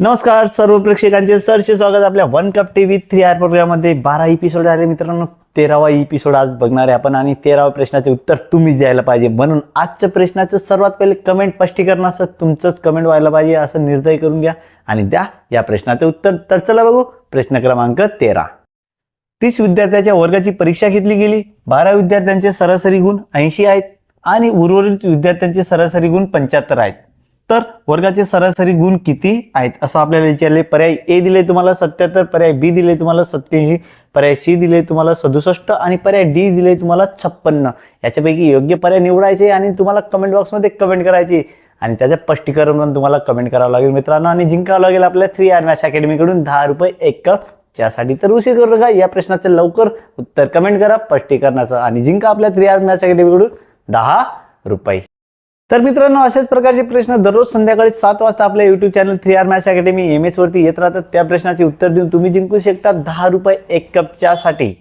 नमस्कार सर्व प्रेक्षकांचे सरचे स्वागत आपल्या one cup TV three R प्रोग्राममध्ये. बारा एपिसोड झाले मित्रांनो. तेरावा एपिसोड आज बघणार आहे आपण आणि तेराव्या प्रश्नाचे उत्तर तुम्हीच द्यायला पाहिजे. म्हणून आजच्या प्रश्नाचं सर्वात पहिले कमेंट स्पष्टीकरण असं तुमचंच कमेंट व्हायला पाहिजे असं निर्णय करून घ्या आणि द्या या प्रश्नाचे उत्तर. तर चला बघू प्रश्न क्रमांक तेरा. तीस विद्यार्थ्याच्या वर्गाची परीक्षा घेतली गेली. बारा विद्यार्थ्यांचे सरासरी गुण ऐंशी आहेत आणि उर्वरित विद्यार्थ्यांचे सरासरी गुण पंच्याहत्तर आहेत. तर वर्गाचे सरासरी गुण किती आहेत? असं आपल्याला विचारले. पर्याय ए दिले तुम्हाला सत्याहत्तर पर्याय बी दिले तुम्हाला सत्याऐंशी पर्याय सी दिले तुम्हाला सदुसष्ट आणि पर्याय डी दिले तुम्हाला छप्पन्न. याच्यापैकी योग्य पर्याय निवडायचे आणि तुम्हाला कमेंट बॉक्समध्ये कमेंट करायचे. आणि त्याचं स्पष्टीकरण पण तुम्हाला कमेंट करावं लागेल मित्रांनो. आणि जिंकावं लागेल आपल्या थ्री आर मॅच अकॅडमीकडून दहा रुपये एक कप. त्यासाठी तर उशीर करू नका. या प्रश्नाचं लवकर उत्तर कमेंट करा. स्पष्टीकरणाचं. आणि जिंका आपल्या थ्री आर मॅच अकॅडमीकडून दहा रुपये. तर मित्रांनो अशाच प्रकारचे प्रश्न दररोज संध्याकाळी सात वाजता आपल्या YouTube channel three R match academy M S वरती येत राहतात. त्या प्रश्नाचे उत्तर देऊन तुम्ही जिंकू शकता दहा रुपये एक कप चहासाठी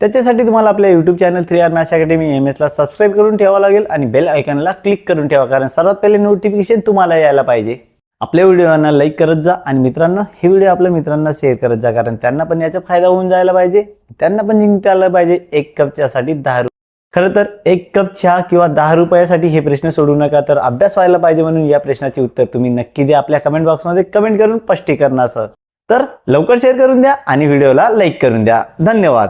त्याच्यासाठी तुम्हाला आपल्या YouTube channel three R match academy M एसला subscribe करून ठेवा लागेल आणि बेल आयकॉनला क्लिक करून ठेवा कारण सर्वात पहिले नोटिफिकेशन तुम्हाला यायला पाहिजे. आपल्या व्हिडिओना लाईक करत जा आणि मित्रांनो हे व्हिडिओ आपल्या मित्रांना शेअर करत जा कारण त्यांना पण याचा फायदा होऊन जायला पाहिजे. त्यांना पण जिंकता आलं पाहिजे एक कपच्यासाठी दहा रुपये खरं तर एक कप चहा किंवा दहा रुपयासाठी हे प्रश्न सोडू नका तर अभ्यास व्हायला पाहिजे म्हणून या प्रश्नाचे उत्तर तुम्ही नक्की द्या. आपल्या कमेंट बॉक्समध्ये कमेंट करून स्पष्टीकरणासह. तर लवकर शेअर करून द्या आणि व्हिडिओला लाईक करून द्या. धन्यवाद.